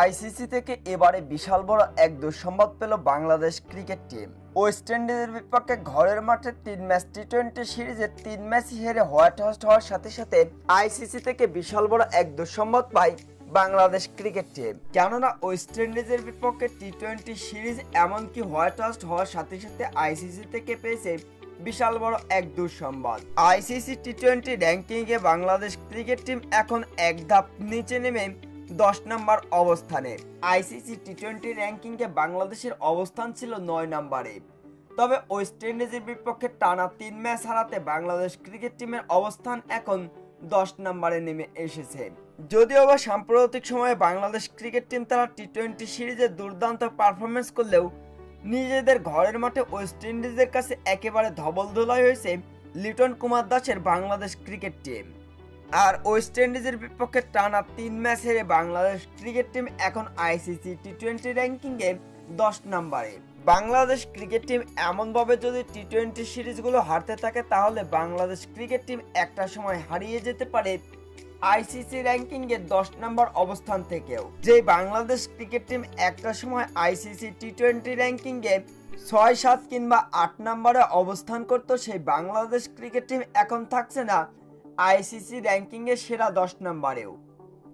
ICC থেকে এবারে বিশাল বড় এক দুঃসংবাদ পেল বাংলাদেশ ক্রিকেট টিম। ওয়েস্ট ইন্ডিজের বিপক্ষে ঘরের মাঠে তিন ম্যাচ টি টোয়েন্টি সিরিজে তিন ম্যাচ হেরে হোয়াইট হাউস হওয়ার সাথে সাথে আইসিসি থেকে বিশাল বড় এক দুঃসংবাদ পায় বাংলাদেশ ক্রিকেট টিম। কেননা ওয়েস্ট ইন্ডিজের বিপক্ষে টি টোয়েন্টি সিরিজ এমনকি হোয়াইট হাউস হওয়ার সাথে সাথে আইসিসি থেকে পেয়েছে বিশাল বড় এক দুঃসংবাদ। আইসিসি টি টোয়েন্টি র্যাঙ্কিংয়ে বাংলাদেশ ক্রিকেট টিম এখন এক ধাপ নিচে নেমে দশ নম্বর অবস্থানে। আইসিসি টি টোয়েন্টি র্যাঙ্কিংয়ে বাংলাদেশের অবস্থান ছিল নয় নম্বরে। তবে ওয়েস্ট ইন্ডিজের বিপক্ষে টানা তিন ম্যাচ হারাতে বাংলাদেশ ক্রিকেট টিমের অবস্থান এখন দশ নম্বরে নেমে এসেছে। যদিও বা সাম্প্রতিক সময়ে বাংলাদেশ ক্রিকেট টিম তারা টি টোয়েন্টি সিরিজে দুর্দান্ত পারফরমেন্স করলেও নিজেদের ঘরের মাঠে ওয়েস্ট ইন্ডিজের কাছে একেবারে ধবল ধোলাই হয়েছে লিটন কুমার দাসের বাংলাদেশ ক্রিকেট টিম আর ওয়েস্ট ইন্ডিজের বিপক্ষে টানা তিন ম্যাচ হেরে বাংলাদেশ ক্রিকেট টিম এখন আইসিসি টি টোয়েন্টি র্যাঙ্কিংয়ে দশ নম্বরে। বাংলাদেশ ক্রিকেট টিম এমনভাবে যদি টি টোয়েন্টি সিরিজগুলো হারতে থাকে, তাহলে বাংলাদেশ ক্রিকেট টিম একটা সময় হারিয়ে যেতে পারে আইসিসি র্যাঙ্কিংয়ে দশ নম্বর অবস্থান থেকেও। যে বাংলাদেশ ক্রিকেট টিম একটা সময় আইসিসি টি টোয়েন্টি র্যাঙ্কিংয়ে ছয়, সাত কিংবা আট নম্বরে অবস্থান করত, সেই বাংলাদেশ ক্রিকেট টিম এখন থাকছে না আইসিসি র্যাঙ্কিংয়ে সেরা দশ নম্বরেও।